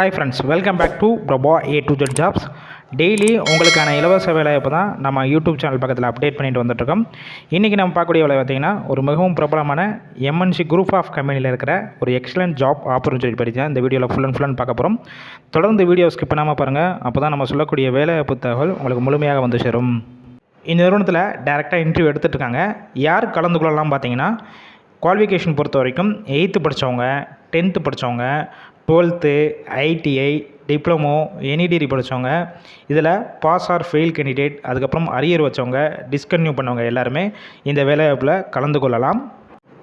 Hi friends welcome back to ப்ரொபா A to Z jobs daily உங்களுக்கான இலவச வேலைவாய்ப்பு தான் நம்ம யூடியூப் சேனல் பக்கத்தில் அப்டேட் பண்ணிட்டு வந்துட்டுருக்கோம். இன்றைக்கி நம்ம பார்க்கக்கூடிய வேலை பார்த்தீங்கன்னா ஒரு மிகவும் பிரபலமான எம்என்சி குரூப் ஆஃப் கம்பெனியில் இருக்கிற ஒரு எக்ஸலண்ட் ஜாப் ஆப்பர்ச்சுனிட்டி பற்றி தான் இந்த வீடியோவில் ஃபுல் அண்ட் ஃபுல் பார்க்க போகிறோம் தொடர்ந்து வீடியோ ஸ்கிப் பண்ணாமல் பாருங்கள் அப்போ தான் நம்ம சொல்லக்கூடிய வேலைவாய்ப்பு தகவல் உங்களுக்கு முழுமையாக வந்து சேரும். இந்த நிறுவனத்தில் டேரெக்டாக இன்டர்வியூ எடுத்துட்டுருக்காங்க யார் கலந்து கொள்ளலாம் பார்த்தீங்கன்னா குவாலிஃபிகேஷன் பொறுத்த வரைக்கும் எயித்து படித்தவங்க டென்த்து படித்தவங்க twelfth ITI diploma any degree படித்தவங்க இதில் பாஸ் ஆர் ஃபெயில் கேண்டிடேட் அதுக்கப்புறம் அரியர் வச்சவங்க டிஸ்கன்யூ பண்ணவங்க எல்லாருமே இந்த வேலைவாய்ப்பில் கலந்து கொள்ளலாம்.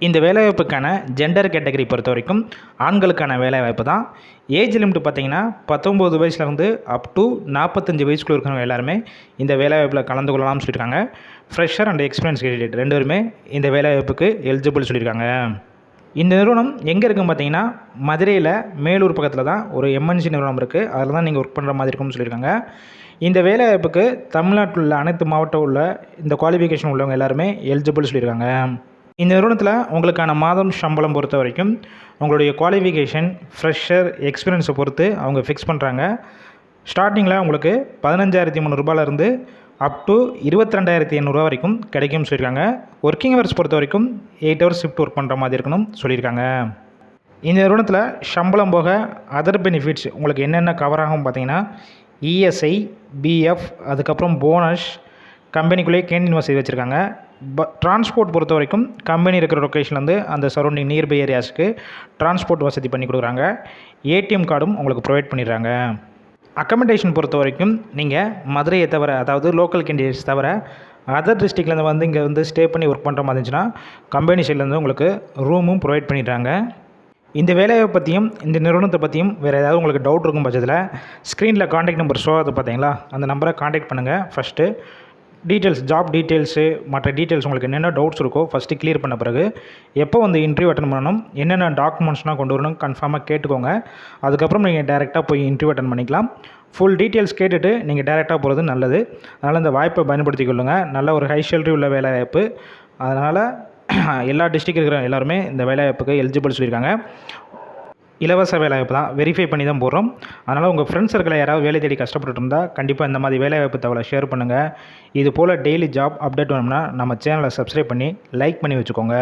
இந்த வேலைவாய்ப்புக்கான ஜெண்டர் கேட்டகரி பொறுத்த வரைக்கும் ஆண்களுக்கான வேலைவாய்ப்பு தான். ஏஜ் லிமிட் பார்த்தீங்கன்னா பத்தொம்போது வயசுலேருந்து அப் டு நாற்பத்தஞ்சு வயசுக்குள்ள இருக்கிறவங்க எல்லாருமே இந்த வேலைவாய்ப்பில் கலந்து கொள்ளலாம்னு சொல்லியிருக்காங்க. ஃப்ரெஷர் அண்ட் எக்ஸ்பீரியன்ஸ் கேண்டிடேட் ரெண்டு பேருமே இந்த வேலைவாய்ப்புக்கு எலிஜிபிள் சொல்லியிருக்காங்க. இந்த நிறுவனம் எங்கே இருக்குன்னு பார்த்தீங்கன்னா மதுரையில் மேலூர் பக்கத்தில் தான் ஒரு எம்என்சி நிறுவனம் இருக்குது அதில் தான் நீங்கள் ஒர்க் பண்ணுற மாதிரி இருக்கும்னு சொல்லியிருக்காங்க. இந்த வேலைவாய்ப்புக்கு தமிழ்நாட்டில் உள்ள அனைத்து மாவட்டம் உள்ள இந்த குவாலிஃபிகேஷன் உள்ளவங்க எல்லாருமே எலிஜிபிள் சொல்லியிருக்காங்க. இந்த நிறுவனத்தில் உங்களுக்கான மாதம் சம்பளம் பொறுத்த வரைக்கும் உங்களுடைய குவாலிஃபிகேஷன் ஃப்ரெஷர் எக்ஸ்பீரியன்ஸை பொறுத்து அவங்க ஃபிக்ஸ் பண்ணுறாங்க ஸ்டார்டிங்கில் உங்களுக்கு பதினஞ்சாயிரத்தி முந்நூறுபாலேருந்து அப் டு இருபத்தி ரெண்டாயிரத்தி எண்ணூறுரூவா வரைக்கும் கிடைக்கும்னு சொல்லியிருக்காங்க. ஒர்க்கிங் ஹவர்ஸ் பொறுத்த வரைக்கும் எயிட் ஹவர்ஸ் ஷிஃப்ட் ஒர்க் பண்ணுற மாதிரி இருக்கணும் சொல்லியிருக்காங்க. இந்த நிறுவனத்தில் சம்பளம் போக அதர் பெனிஃபிட்ஸ் உங்களுக்கு என்னென்ன கவர் ஆகும் பார்த்தீங்கன்னா இஎஸ்ஐ பிஎஃப் அதுக்கப்புறம் போனஸ் கம்பெனிக்குள்ளேயே கேண்டீன் வசதி வச்சுருக்காங்க. ப டிரான்ஸ்போர்ட் பொறுத்த வரைக்கும் கம்பெனி இருக்கிற லொக்கேஷன்லேருந்து அந்த சரௌண்டிங் நியர்பை ஏரியாஸ்க்கு டிரான்ஸ்போர்ட் வசதி பண்ணி கொடுக்குறாங்க. ஏடிஎம் கார்டும் உங்களுக்கு ப்ரொவைட் பண்ணிடுறாங்க. அக்கமடேஷன் பொறுத்த வரைக்கும் நீங்கள் மதுரையை தவிர அதாவது லோக்கல் கேண்டிடேட்ஸ் தவிர அதர் டிஸ்ட்ரிக்ட்லேருந்து வந்து இங்கே வந்து ஸ்டே பண்ணி ஒர்க் பண்ணுற மாதிரி இருந்துச்சுன்னா கம்பெனி சைட்லேருந்து உங்களுக்கு ரூமும் ப்ரொவைட் பண்ணிடுறாங்க. இந்த வேலையை பற்றியும் இந்த நிறுவனத்தை பற்றியும் வேறு ஏதாவது உங்களுக்கு டவுட் இருக்கும் பட்சத்தில் ஸ்க்ரீனில் காண்டாக்ட் நம்பர் ஷோ ஆகுது பார்த்தீங்களா அந்த நம்பரை காண்டாக்ட் பண்ணுங்கள் ஃபஸ்ட்டு டீட்டெயில்ஸ் ஜாப் டீட்டெயில்ஸு மற்ற டீட்டெயில்ஸ் உங்களுக்கு என்னென்ன டவுட்ஸ் இருக்கோ ஃபஸ்ட்டு கிளியர் பண்ண பிறகு எப்போ வந்து இன்டர்வியூ அட்டன் பண்ணணும் என்னென்ன டாக்குமெண்ட்ஸ்லாம் கொண்டு வரணும் கன்ஃபார்மாக கேட்டுக்கோங்க. அதுக்கப்புறம் நீங்கள் டேரெக்டாக போய் இன்டர்வியூ அட்டன் பண்ணிக்கலாம். ஃபுல் டீட்டெயில்ஸ் கேட்டுட்டு நீங்கள் டேரெக்டாக போகிறது நல்லது. அதனால் இந்த வாய்ப்பை பயன்படுத்தி கொள்ளுங்கள் நல்ல ஒரு ஹை சேலரி உள்ள வேலை வாய்ப்பு. அதனால் எல்லா டிஸ்ட்ரிக்ட் இருக்கிற எல்லாருமே இந்த வேலை வாய்ப்புக்கு எலிஜிபிள் சொல்லியிருக்காங்க. இலவச வேலைவாய்ப்பு தான். வெரிஃபை பண்ணி தான் போடுறோம். அதனால் உங்கள் ஃப்ரெண்ட்ஸ் சர்க்கிளில் யாராவது வேலை தேடி கஷ்டப்பட்டு இருந்தால் கண்டிப்பாக இந்த மாதிரி வேலைவாய்ப்பு தகவலை ஷேர் பண்ணுங்கள் இது போல் டெய்லி ஜாப் அப்டேட் வேணும்னா நம்ம சேனலை சப்ஸ்கிரைப் பண்ணி லைக் பண்ணி வச்சுக்கோங்க.